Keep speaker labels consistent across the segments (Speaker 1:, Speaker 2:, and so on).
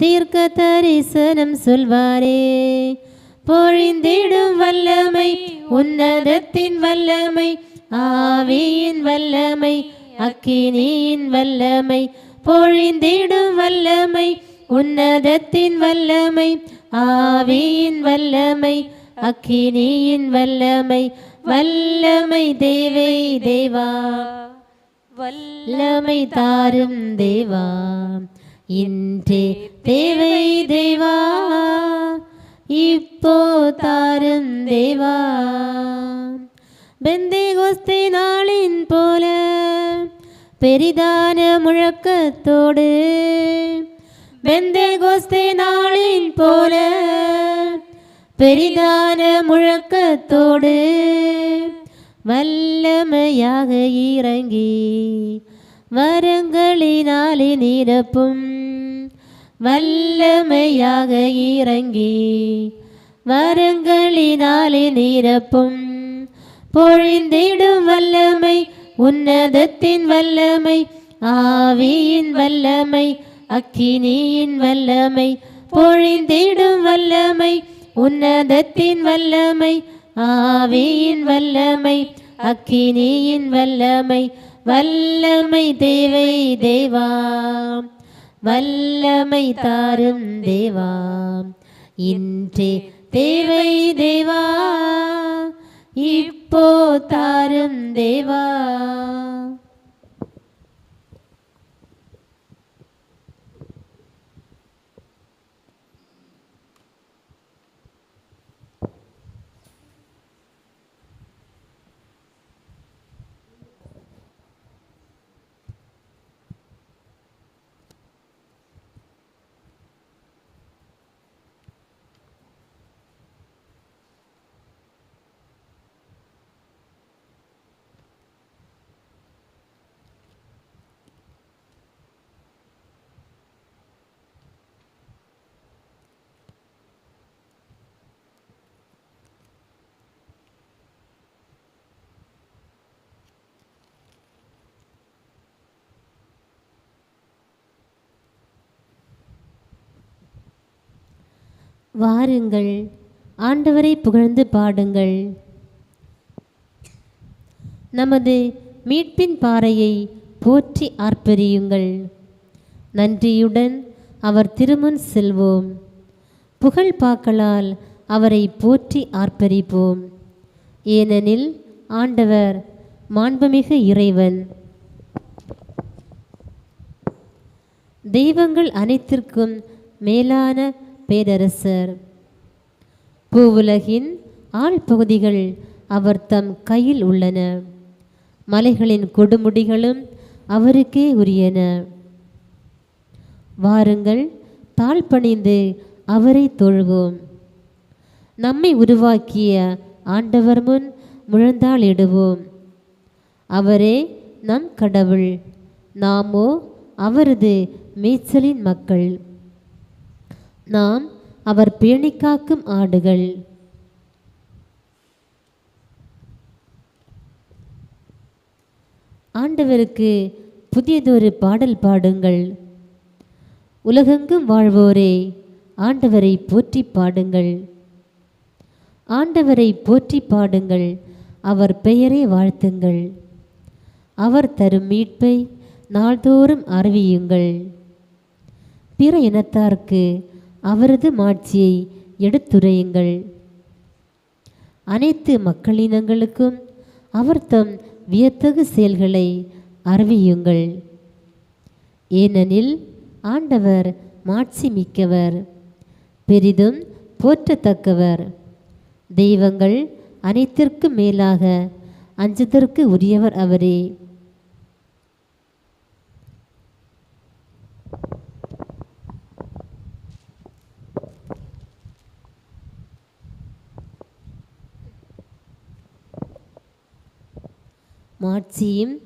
Speaker 1: தீர்க்க தரிசனம் சொல்வாரே. பொழிந்திடும் வல்லமை உன்னதத்தின் வல்லமை ஆவியின் வல்லமை அக்கினியின் வல்லமை பொழிந்திடும் வல்லமை உன்னதத்தின் வல்லமை ஆவியின் வல்லமை அக்கினியின் வல்லமை வல்லமை தேவை தேவா. வல்லமை தாரும் தேவா. இன்றே தேவை தேவா இப்போ தாரும் தேவா பெந்தேகோஸ்தே நாளின் போல பெரிதான முழக்கத்தோடு பெந்தேகோஸ்தே நாளின் போல பெரிதான முழக்கத்தோடு வல்லமையாக இறங்கி வரங்களினாலே நிரப்பும் வல்லமையாக இறங்கி வரங்களினாலே நிரப்பும். பொழிந்திடும் வல்லமை உன்னதத்தின் வல்லமை ஆவியின் வல்லமை அக்கினியின் வல்லமை பொழிந்திடும் வல்லமை உன்னதத்தின் வல்லமை ஆவியின் வல்லமை அக்கினியின் வல்லமை வல்லமை தேவை தேவா. வல்லமை தாரும் தேவா. இன்றே தேவை தேவா. இப்போ தாரும் தேவா. வாருங்கள். ஆண்டவரை புகழ்ந்து பாடுங்கள். நமது மீட்பின் பாறையை போற்றி ஆர்ப்பரியுங்கள். நன்றியுடன் அவர் திருமுன் செல்வோம். புகழ் பாக்களால் அவரை போற்றி ஆர்ப்பரிப்போம். ஏனெனில் ஆண்டவர் மாண்புமிகு இறைவன். தெய்வங்கள் அனைத்திற்கும் மேலான பேரரசர். பூவுலகின் ஆழ்பகுதிகள் அவர் தம் கையில் உள்ளன. மலைகளின் கொடுமுடிகளும் அவருக்கே உரியன. வாருங்கள் தாழ்பணிந்து அவரை தொழுவோம். நம்மை உருவாக்கிய ஆண்டவர் முன் முழந்தாளிடுவோம் அவரே நம் கடவுள் நாமோ அவரது மேய்ச்சலின் மக்கள். நாம் அவர் பேணி காக்கும் ஆடுகள். ஆண்டவருக்கு புதியதொரு பாடல் பாடுங்கள். உலகெங்கும் வாழ்வோரே ஆண்டவரை போற்றி பாடுங்கள். ஆண்டவரை போற்றி பாடுங்கள் அவர் பெயரை வாழ்த்துங்கள். அவர் தரும் மீட்பை நாள்தோறும் அறிவியுங்கள். பிற இனத்தார்க்கு அவரது மாட்சியை எடுத்துரையுங்கள். அனைத்து மக்களினங்களுக்கும் அவர் தம் வியத்தகு செயல்களை அறிவியுங்கள். ஏனெனில் ஆண்டவர் மாட்சி மிக்கவர் பெரிதும் போற்றத்தக்கவர். தெய்வங்கள் அனைத்திற்கும் மேலாக அஞ்சுதற்கு உரியவர் அவரே. மாட்சியும்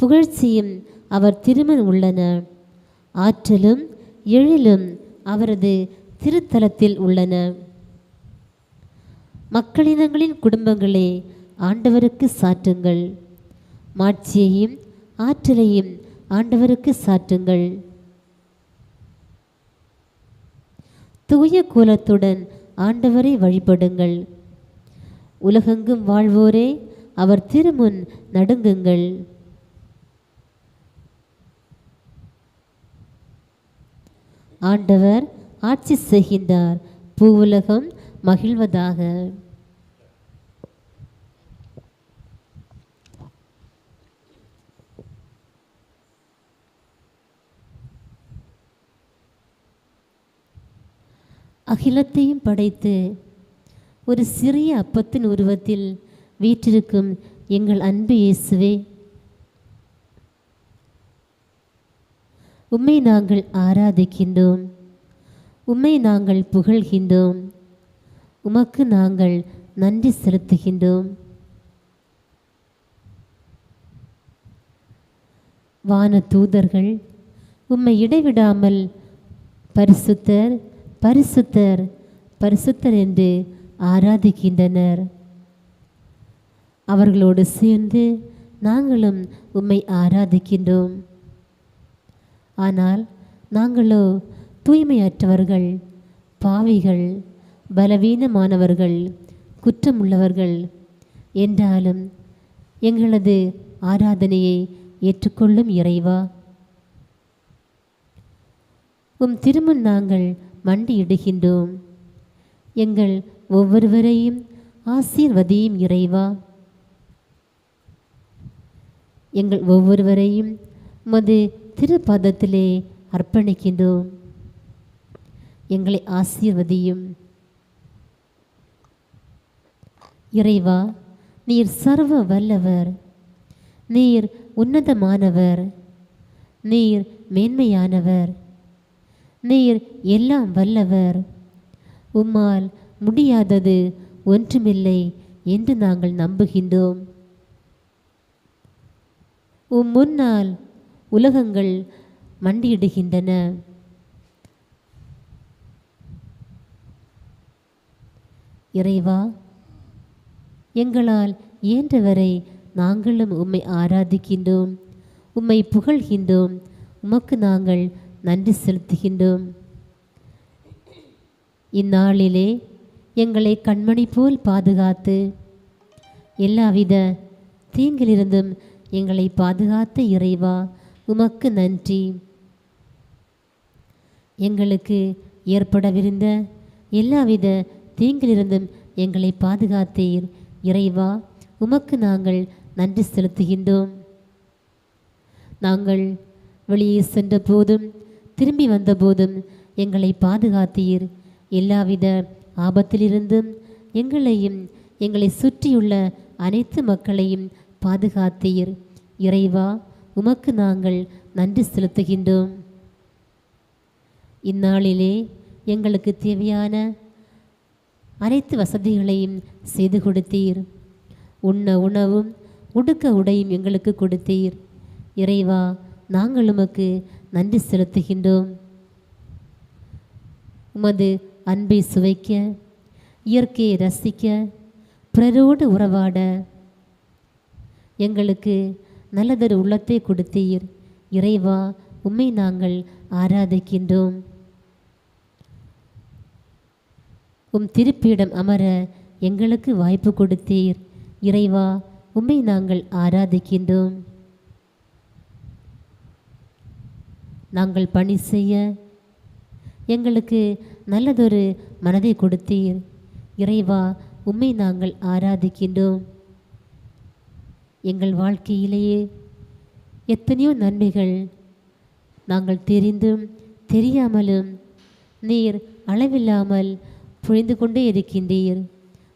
Speaker 1: புகழ்ச்சியும் அவர் திருமன் உள்ளன ஆற்றலும் எழிலும் அவரது திருத்தலத்தில் உள்ளன. மக்களினங்களின் குடும்பங்களே ஆண்டவருக்கு சாற்றுங்கள். மாட்சியையும் ஆற்றலையும் ஆண்டவருக்கு சாற்றுங்கள். தூய கோலத்துடன் ஆண்டவரை வழிபடுங்கள். உலகெங்கும் வாழ்வோரே அவர் திருமுன் நடுங்குங்கள். ஆண்டவர் ஆட்சி செய்கின்றார். பூவுலகம் மகிழ்வதாக. அகிலத்தையும் படைத்து ஒரு சிறிய அப்பத்தின் உருவத்தில் வீற்றிருக்கும் எங்கள் அன்பு இயேசுவே. உம்மை நாங்கள் ஆராதிக்கின்றோம். உம்மை நாங்கள் புகழ்கின்றோம். உமக்கு நாங்கள் நன்றி செலுத்துகின்றோம். வான தூதர்கள் உம்மை இடைவிடாமல் பரிசுத்தர் பரிசுத்தர் பரிசுத்தர் என்று ஆராதிக்கின்றனர். அவர்களோடு சேர்ந்து நாங்களும் உம்மை ஆராதிக்கின்றோம். ஆனால் நாங்களோ தூய்மையற்றவர்கள் பாவிகள் பலவீனமானவர்கள் குற்றமுள்ளவர்கள் என்றாலும் எங்களது ஆராதனையை ஏற்றுக்கொள்ளும் இறைவா. உம் திருமுன் நாங்கள் மண்டியிடுகின்றோம். எங்கள் ஒவ்வொருவரையும் ஆசீர்வதியும் இறைவா. எங்கள் ஒவ்வொருவரையும் மது திருப்பதத்திலே அர்ப்பணிக்கின்றோம். எங்களை ஆசீர்வதியும். இறைவா நீர் சர்வ வல்லவர். நீர் உன்னதமானவர். நீர் மேன்மையானவர். நீர் எல்லாம் வல்லவர். உம்மால் முடியாதது ஒன்றுமில்லை என்று நாங்கள் நம்புகின்றோம். உம் முன்னால் உலகங்கள் மண்டியிடுகின்றன. இறைவா எங்களால் இயன்றவரை நாங்களும் உம்மை ஆராதிக்கின்றோம் உம்மை புகழ்கின்றோம் உமக்கு நாங்கள் நன்றி செலுத்துகின்றோம். இந்நாளிலே எங்களை கண்மணி போல் பாதுகாத்து எல்லாவித தீங்கிலிருந்தும் எங்களை பாதுகாத்த இறைவா உமக்கு நன்றி. எங்களுக்கு ஏற்படவிருந்த எல்லாவித தீங்கிலிருந்தும் எங்களை பாதுகாத்தீர். இறைவா உமக்கு நாங்கள் நன்றி செலுத்துகின்றோம். நாங்கள் வெளியே சென்ற போதும் திரும்பி வந்த போதும் எங்களை பாதுகாத்தீர். எல்லாவித ஆபத்திலிருந்தும் எங்களையும் எங்களை சுற்றியுள்ள அனைத்து மக்களையும் பாதுகாத்தீர் இறைவா உமக்கு நாங்கள் நன்றி செலுத்துகின்றோம். இந்நாளிலே எங்களுக்கு தேவையான அனைத்து வசதிகளையும் செய்து கொடுத்தீர். உண்ண உணவும் உடுக்க உடையும் எங்களுக்கு கொடுத்தீர். இறைவா நாங்கள் உமக்கு நன்றி செலுத்துகின்றோம். உமது அன்பை சுவைக்க இயற்கையை ரசிக்க பிறரோடு உறவாட எங்களுக்கு நல்லதொரு உள்ளத்தை கொடுத்தீர். இறைவா உம்மை நாங்கள் ஆராதிக்கின்றோம். உம் திருப்பியிடம் அமர எங்களுக்கு வாய்ப்பு கொடுத்தீர். இறைவா உம்மை நாங்கள் ஆராதிக்கின்றோம். நாங்கள் பணி செய்ய எங்களுக்கு நல்லதொரு மனதை கொடுத்தீர். இறைவா உம்மை நாங்கள் ஆராதிக்கின்றோம். எங்கள் வாழ்க்கையிலேயே எத்தனையோ நன்மைகள் நாங்கள் தெரிந்தும் தெரியாமலும் நீர் அளவில்லாமல் புரிந்து கொண்டே இருக்கின்றீர்.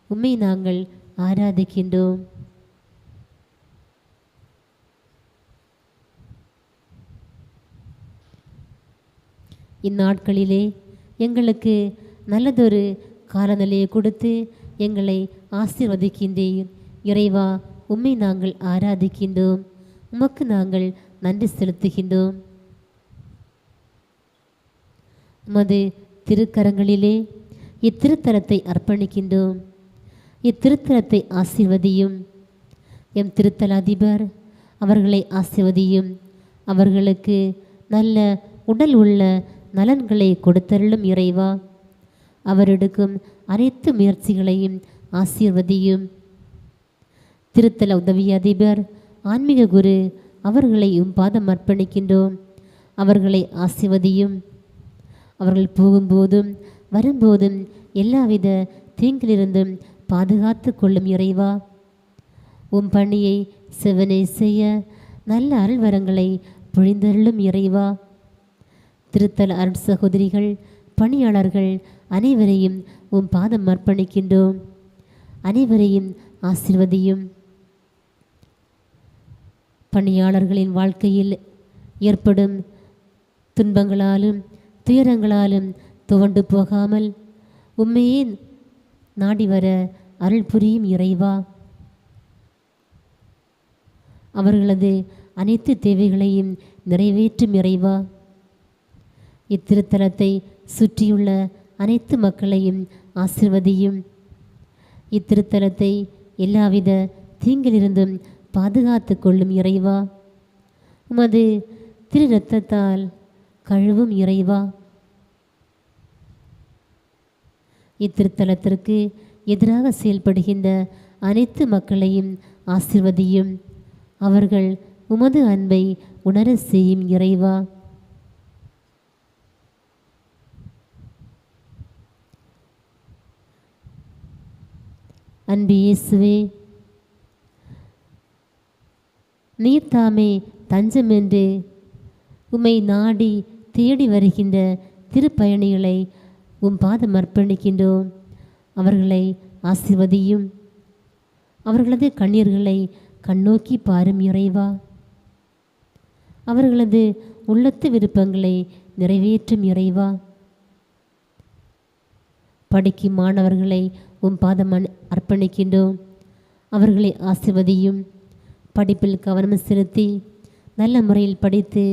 Speaker 1: உம்மை நாங்கள் ஆராதிக்கின்றோம். இந்நாட்களிலே எங்களுக்கு நல்லதொரு காலநிலையை கொடுத்து எங்களை ஆசீர்வதிக்கின்றீர். இறைவா உம்மை நாங்கள் ஆராதிக்கின்றோம். உமக்கு நாங்கள் நன்றி செலுத்துகின்றோம். உமது திருக்கரங்களிலே இத்திருத்தலத்தை அர்ப்பணிக்கின்றோம். இத்திருத்தலத்தை ஆசிர்வதியும். எம் திருத்தல அதிபர் அவர்களை ஆசிர்வதியும். அவர்களுக்கு நல்ல உடல் உள்ள நலன்களை கொடுத்தருளும் இறைவா. அவர் எடுக்கும் அனைத்து முயற்சிகளையும் ஆசீர்வதியும். திருத்தல உதவி அதிபர் ஆன்மீக குரு அவர்களை உம் பாதம் அர்ப்பணிக்கின்றோம். அவர்களை ஆசிர்வதியும். அவர்கள் போகும்போதும் வரும்போதும் எல்லாவித தீங்கிலிருந்தும் பாதுகாத்து கொள்ளும் இறைவா. உம் பணியை செவனை செய்ய நல்ல அருள்வரங்களை பொழிந்தருளும் இறைவா. திருத்தல அருள் சகோதரிகள் பணியாளர்கள் அனைவரையும் உம் பாதம் அர்ப்பணிக்கின்றோம். அனைவரையும் ஆசிர்வதியும். பணியாளர்களின் வாழ்க்கையில் ஏற்படும் துன்பங்களாலும் துயரங்களாலும் துவண்டு போகாமல் உண்மையே நாடி வர அருள் புரியும் இறைவா. அவர்களது அனைத்து தேவைகளையும் நிறைவேற்றும் இறைவா. இத்திருத்தலத்தை சுற்றியுள்ள அனைத்து மக்களையும் ஆசிர்வதியும். இத்திருத்தலத்தை எல்லாவித தீங்கிலிருந்தும் பாதுகாத்து கொள்ளும் இறைவா. உமது திரு ரத்தத்தால் கழுவும் இறைவா. இத்திருத்தலத்திற்கு எதிராக செயல்படுகின்ற அனைத்து மக்களையும் ஆசிர்வதியும். அவர்கள் உமது அன்பை உணர செய்யும் இறைவா. அன்பு இயேசுவே நீர் தாமே உமை நாடி தேடி வருகின்ற திருப்பயணிகளை உம் பாதம் அர்ப்பணிக்கின்றோம். அவர்களை ஆசிர்வதியும். அவர்களது கண்ணீர்களை கண்ணோக்கி பாரும் இறைவா. அவர்களது உள்ளத்து விருப்பங்களை நிறைவேற்றும் இறைவா. படிக்கும் மாணவர்களை உம் பாதம் அர்ப்பணிக்கின்றோம். அவர்களை ஆசிர்வதியும். படிப்பில் கவனம் செலுத்தி நல்ல முறையில் படித்து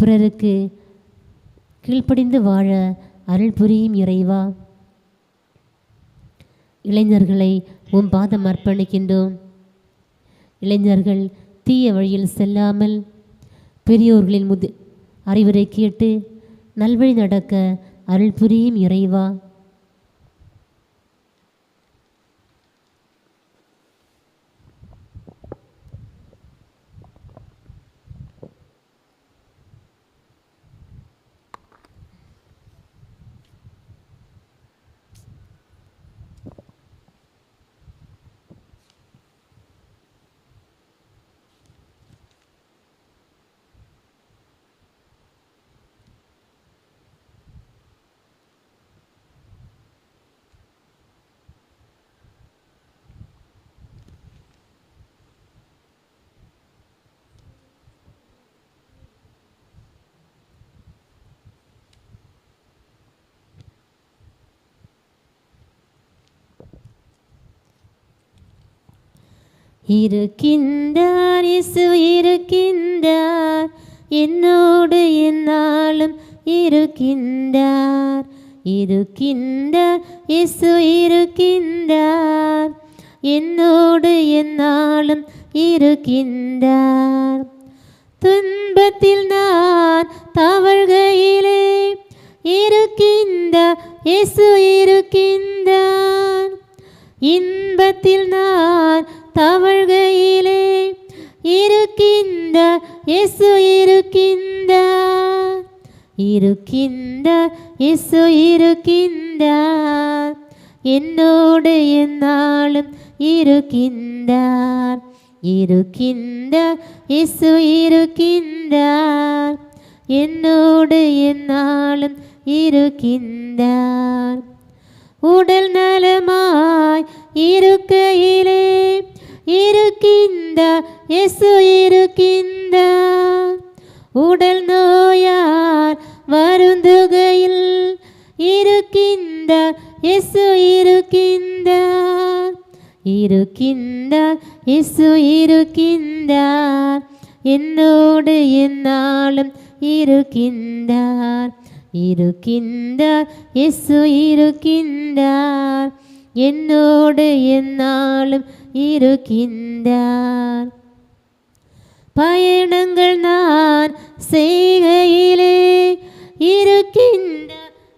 Speaker 1: பிறருக்கு கீழ்ப்படிந்து வாழ அருள் புரியும் இறைவா. இளைஞர்களை உம் பாதம் அர்ப்பணிக்கின்றோம். இளைஞர்கள் தீய வழியில் செல்லாமல் பெரியோர்களின் முது அறிவுரை கேட்டு நல்வழி நடக்க அருள் புரியும் இறைவா. இருக்கின்றார் இயேசு இருக்கின்றார். என்னோடு என்னாலும் இருக்கின்றார். இருக்கின்றார் இயேசு இருக்கின்றார். என்னோடு என்னாலும் இருக்கின்றார். துன்பத்தில் நான் தவழ்கையிலே இருக்கின்றார். இயேசு இருக்கின்றார். இன்பத்தில் நான் தவழ்கையிலே இருக்கின்ற இயேசு இருக்கின்ற இருக்கின்ற இயேசு இருக்கின்ற என்னோடு என்னாலும் இருக்கின்றார் இருக்கின்ற இயேசு இருக்கின்றார் என்னோடு என்னாலும் இருக்கின்றார் உடல் நலமாய் இருக்கையிலே இருக்கின்ற இயேசு இருக்கின்றார் உடல் நோயார் வருந்துகையில் இருக்கின்ற இயேசு இருக்கின்றார் இருக்கின்றார் இயேசு இருக்கின்றார் என்னோடு என்னாலும் இருக்கின்றார் இருக்கின்றார் இயேசு இருக்கின்றார் என்னோடு என்னாலும் இருக்கின்றார். பயணங்கள் நான் செய்கையிலே இருக்கின்றார்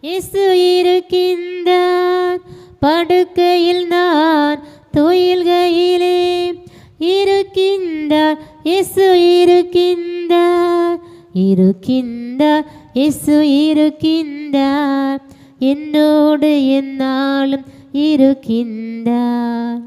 Speaker 1: இசு இருக்கின்றார். படுக்கையில் நான் துயில்கையிலே இருக்கின்றார். இசு இருக்கின்றார். இருக்கின்றார். இசு இருக்கின்றார். என்னோடு என்னாலும் இருக்கின்றார்.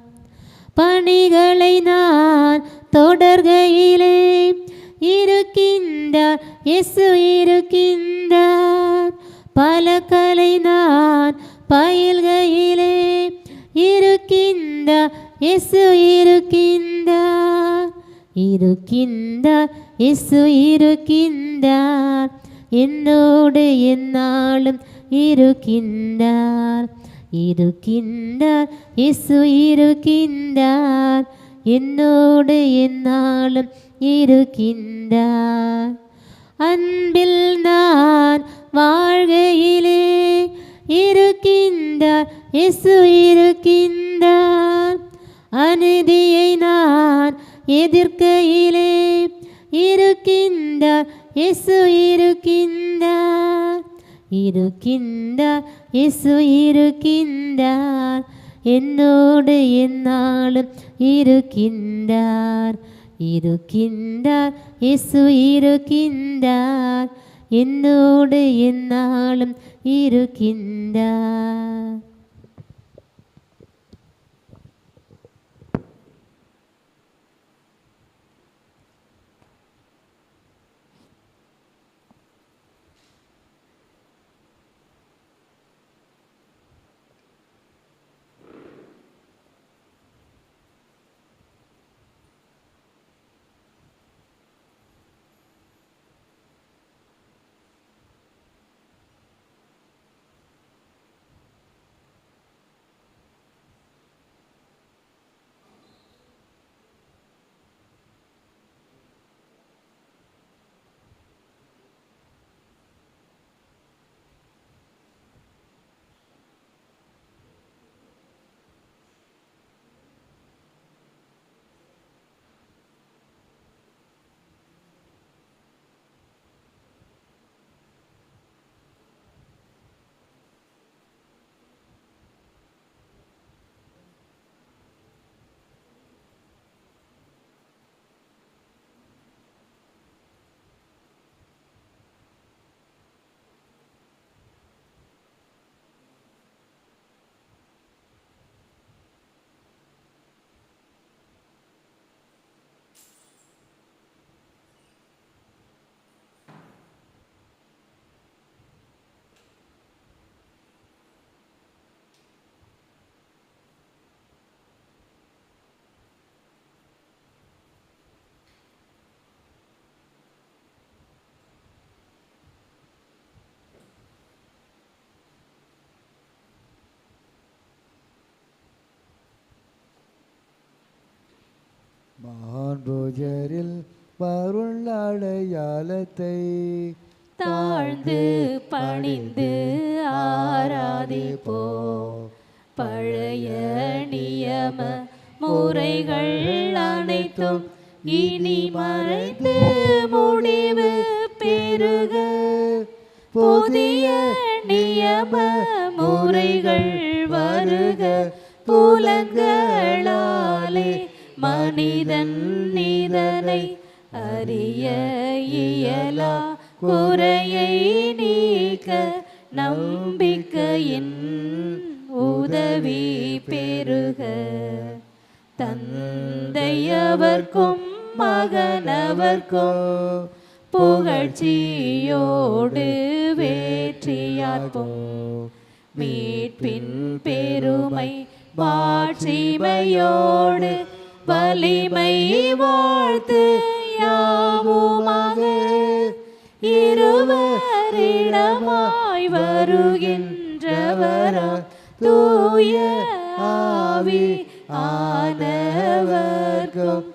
Speaker 1: பணிகளை நான் தொடர்கையிலே இருக்கின்றார். இயேசு இருக்கின்றார். பல கலை நான் பயில்கையிலே இருக்கின்றார். இயேசு இருக்கின்றார். இருக்கின்றார். இயேசு இருக்கின்றார். என்னோடு என்னாலும் இருக்கின்றார். இருக்கின்றார் இயேசு இருக்கின்றார். என்னோடு என்னாலும் இருக்கின்றார். அன்பில் நான் வாழ்கையிலே இருக்கின்றார். இயேசு இருக்கின்றார். அநீதியை நான் எதிர்க்கையிலே இருக்கின்றார். இயேசு இருக்கின்றார். இருக்கின்றார் இயேசு இருக்கின்றார். என்னோடு என்னாலும் இருக்கின்றார். இருக்கின்றார் இயேசு இருக்கின்றார். என்னோடு என்னாலும் இருக்கின்றார்.
Speaker 2: மாண்புஜரில் பருள் அடையாளத்தை
Speaker 3: தாழ்ந்து பணிந்து ஆராதிப்போ. பழைய நியம முறைகள் அனைத்தும் இனி மறைந்து முடிவு பெருக புதிய நியம முறைகள் வருக. புலங்களா மனிதன் இதனை அறிய இயலா. குறையை நீக்க நம்பிக்கையின் உதவி பெருக தந்தையவர்க்கும் மகனவர்க்கும் புகழ்ச்சியோடு வேற்றியார்ப்போம். மீட்பின் பெருமை மாட்சிமையோடு வலிமை வாழ்த்து யாவுமாக இருவரிடமாய் வருகின்றவரா? தூய ஆவி ஆனவர்க்கும்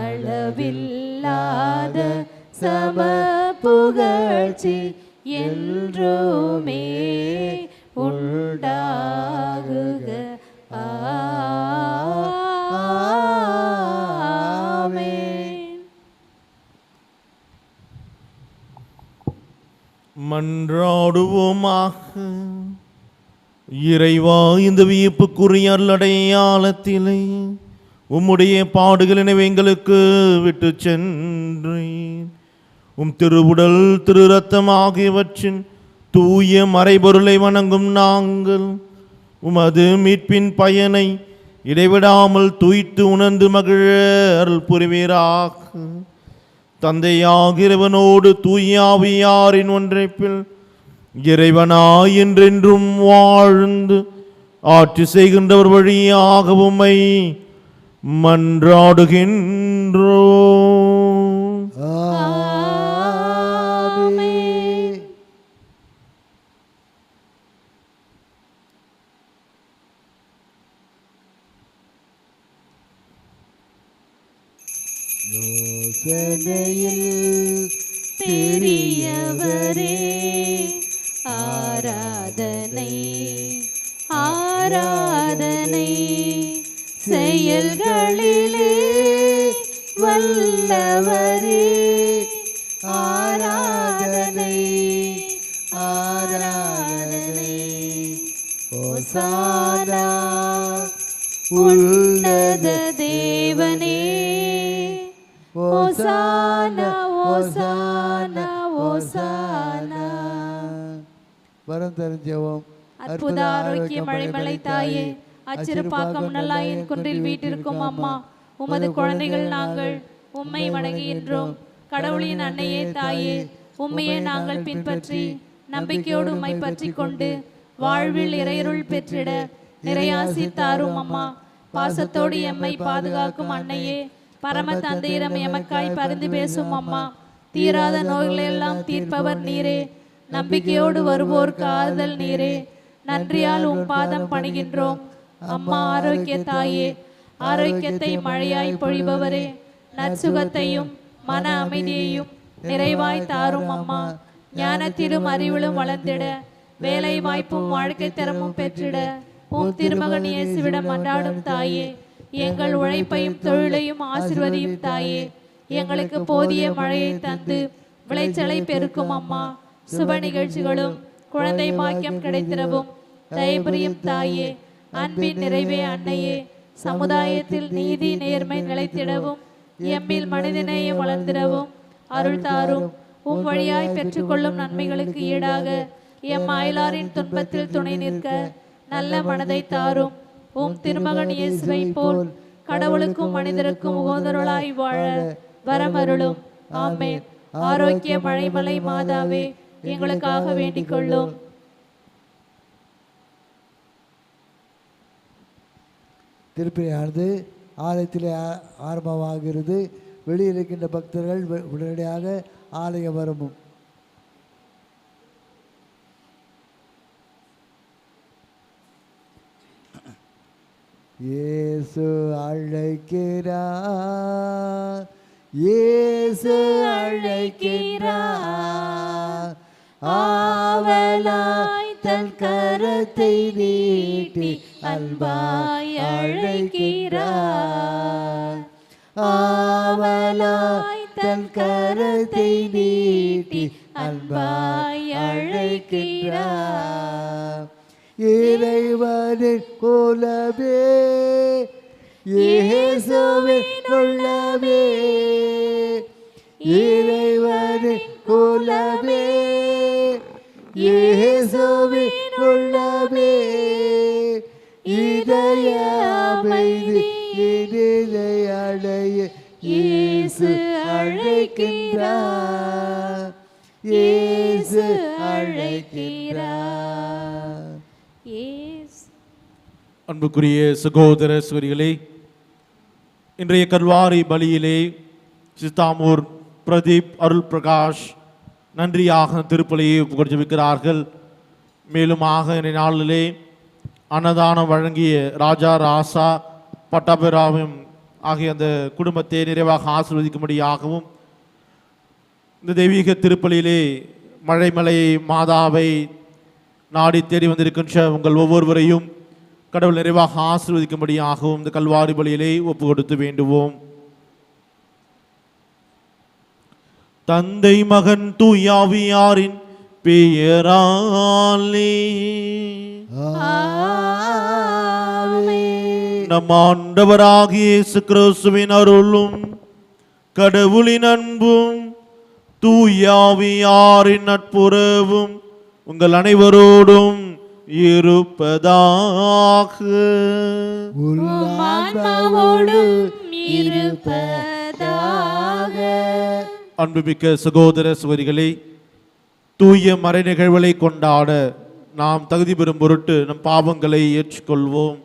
Speaker 3: அளவில்லாத சம புகழ்ச்சி என்றுமே உண்டா?
Speaker 4: மன்றாடுவோமாக. இறைவா இந்த வியப்புக்குரிய அடையாளத்திலே உம்முடைய பாடுகள் எங்களுக்கு விட்டு சென்றேன் உம் திருவுடல் திரு ரத்தம் ஆகியவற்றின் தூய மறைபொருளை வணங்கும் நாங்கள் உமது மீட்பின் பயனை இடைவிடாமல் துய்த்து உணர்ந்து மகிழ அருள் புரிவீராக. தந்தையாகிறவனோடு தூயாவியாரின் ஒன்றைப்பில் இறைவனாய் என்றென்றும் வாழ்ந்து ஆட்சி செய்கின்றவர் வழியாக உம்மை மன்றாடுகின்றோ
Speaker 2: யோசனையில்
Speaker 3: பெரியவரே ஆராதனை ஆராதனை செயல்களிலே வல்லவரே ஆராதனை ஆராதனை. ஓசானா உன்னத
Speaker 2: தரும் ஜெபம்
Speaker 3: அற்புத ஆரோக்கிய மழைமலை தாயே அச்சிறுப்பாக்கம் நல்லாயின் குன்றில் வீட்டிற்கும் அம்மா. உமது குழந்தைகள் நாங்கள் உம்மை வணங்குகின்றோம். கடவுளின் அன்னையே தாயே உம்மையே நாங்கள் பின்பற்றி நம்பிக்கையோடு உம்மை பற்றி கொண்டு வாழ்வில் இறையருள் பெற்றிட நிறையாசி தாரும் அம்மா. பாசத்தோடு எம்மை பாதுகாக்கும் அன்னையே பரம தந்தையிடம் எமக்காய் பரிந்து பேசும் அம்மா. தீராத நோய்களை எல்லாம் தீர்ப்பவர் நீரே நம்பிக்கையோடு வருவோர் காதல் நீரே. நன்றியால் உம் பாதம் பணிகின்றோம். அம்மா ஆரோக்கிய தாயே. ஆரோக்கியத்தை மழையாய் பொழிபவரே. நற்சுகத்தையும் மன அமைதியையும் நிறைவாய் தாரும் அம்மா. ஞானத்திலும் அறிவிலும் வளர்ந்திட. வேலை வாய்ப்பும் வாழ்க்கை தரமும் பெற்றிட. உம் திருமகன் இயேசுவிடம் மன்றாடும் தாயே. எங்கள் உழைப்பையும் தொழிலையும் ஆசிர்வதியும் தாயே. எங்களுக்கு போதிய மழையை தந்து விளைச்சலை பெருக்கும் அம்மா. சுப நிகழ்ச்சிகளும் குழந்தை பாக்கியம் கிடைத்திடவும். தயபுரியும் தாயே அன்பின் நிறைவே அன்னையே சமுதாயத்தில் நீதி நேர்மை நிலைத்திடவும். எம்மில் மனிதநேயம் வளர்ந்திடவும். அருள் தாரும். உம் வழியாய் பெற்றுக்கொள்ளும் நன்மைகளுக்கு ஈடாக எம் அயலாரின் துன்பத்தில் துணை நிற்க நல்ல மனதை தாரும். உம் திருமகன் இயேசுவை போல் கடவுளுக்கும் மனிதருக்கும் உகந்தருளாய் வாழ வரமருளும். ஆமேன். ஆரோக்கிய மழைமலை மாதாவே எங்களுக்காக வேண்டிக் கொள்ளும்
Speaker 2: திருப்பதியானது ஆலயத்திலே ஆரம்பமாகிறது. வெளியில் இருக்கின்ற பக்தர்கள் உடனடியாக ஆலயம் வரவும் இயேசு அழைக்கிறார். இயேசு அழைக்கிறார். ஆவலாய் தன் கரத்தை நீட்டி அன்பாய் அழைக்கிறார். ஆவலாய் தன் கரத்தை நீட்டி அன்பாய் அழைக்கிறார். இறைவனின் குலவே இயேசுவின் உள்ளவே இறைவனின் குலவே இயேசுவின் உள்ளமே. இதய அமைதி இதய அடைய இயேசு அழைக்கின்றார். இயேசு. அழைக்கிறார்
Speaker 4: அன்புக்குரிய சகோதர சுவரிகளே இன்றைய கல்வாரி பலியிலே சித்தாமூர் பிரதீப் அருள் பிரகாஷ் நன்றியாக திருப்பலியை கொடுத்திருக்கிறார்கள் மேலும் ஆக நாளிலே அன்னதானம் வழங்கிய ராஜா ராசா பட்டாபிராவும் ஆகிய அந்த குடும்பத்தை நிறைவாக ஆசிர்வதிக்கும்படியாகவும் இந்த தெய்வீக திருப்பலியிலே மழைமலை மாதாவை நாடி தேடி வந்திருக்கின்ற உங்கள் ஒவ்வொருவரையும் கடவுள் நிறைவாக ஆசீர்வதிக்கும்படியாகவும் இந்த கல்வாரி பலியிலே ஒப்பு கொடுத்து வேண்டுவோம். தந்தை மகன் தூயாவியாரின் பெயராலே. நம் ஆண்டவராகிய இயேசு கிறிஸ்துவின் அருளும் கடவுளின் அன்பும் தூயாவியாரின் நட்புறவும் உங்கள் அனைவரோடும் இருப்பதாக.
Speaker 3: இருப்பதாக.
Speaker 4: அன்புமிக்க சகோதர சுவரிகளை தூய மறை நிகழ்வுகளை கொண்டாட நாம் தகுதி பெறும் பொருட்டு நம் பாவங்களை ஏற்றுக்கொள்வோம்.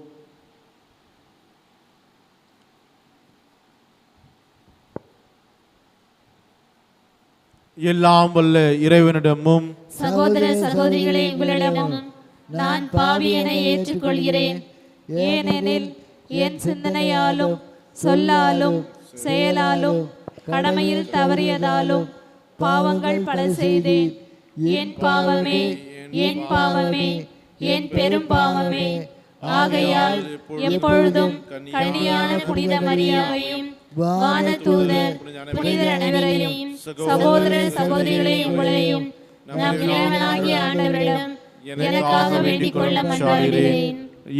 Speaker 4: எல்லாம் வல்ல இறைவனிடமும்.
Speaker 3: சகோதர சகோதரிகளை உங்களிடமும் நான் பாவி என ஏற்றுக்கொள்கிறேன். ஏனெனில் என் சிந்தனையாலும் சொல்லாலும் செயலாலும் கடமையில் தவறியதாலும் பாவங்கள் பல செய்தேன். என் பாவமே என் பாவமே என் பெரும் பாவமே. ஆகையால் எப்பொழுதும் கல்யாண புனித மரியாவையும் வானதூதர் புனிதர் அனைவரையும் சகோதர சகோதரிகளையும் உங்களையும் நம் இறைவனாகிய ஆண்டவரிடம் எனக்காக வேண்டிக் கொள்ள மன்றாடுகிறேன்.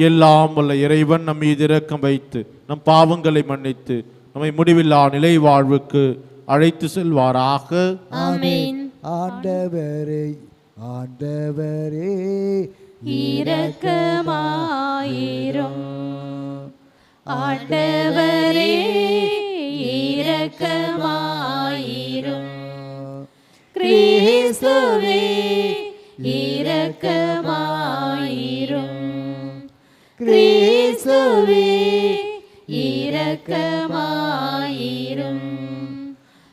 Speaker 4: எல்லாம் உள்ள இறைவன் நம் மீது இரக்கம் வைத்து நம் பாவங்களை மன்னித்து நம்மை முடிவில்லா நிலை வாழ்வுக்கு அழைத்து செல்வாராக.
Speaker 3: ஆமென்.
Speaker 2: ஆண்டவரே ஆண்டவரே
Speaker 3: இரக்கமாயிரும். ஆண்டவரே இரக்கமாயிரும். கிறிஸ்துவே இரக்கமாயிரும். கிறிஸ்துவே இரக்கமாயிரும்.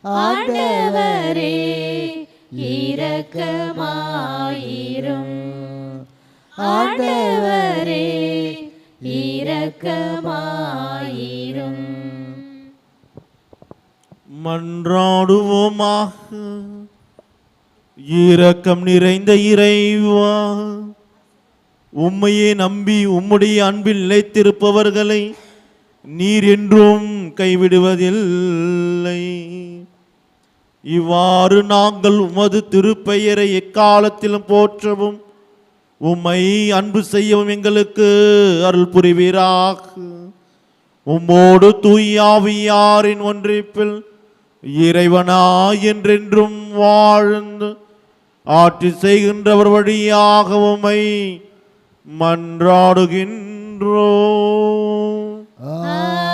Speaker 3: ஆண்டவரே இரக்கமாயிரும். ஆண்டவரே இரக்கமாயிரும்.
Speaker 4: மன்றாடுவோமாக. இரக்கம் நிறைந்த இறைவா. உம்மையே நம்பி உம்முடைய அன்பில் நிலைத்திருப்பவர்களை நீர் என்றும் கைவிடுவதில்லை. இவ்வாறு நாங்கள் உமது திருப்பெயரை எக்காலத்திலும் போற்றவும் உம்மை அன்பு செய்யவும் எங்களுக்கு அருள் புரிவீராக. உம்மோடு தூயாவியாரின் ஒன்றிப்பில் இறைவனா என்றென்றும் வாழ்ந்து ஆட்சி செய்கின்றவர் வழியாக உமை மன்றாடுகின்றோம்.
Speaker 2: ஆமென்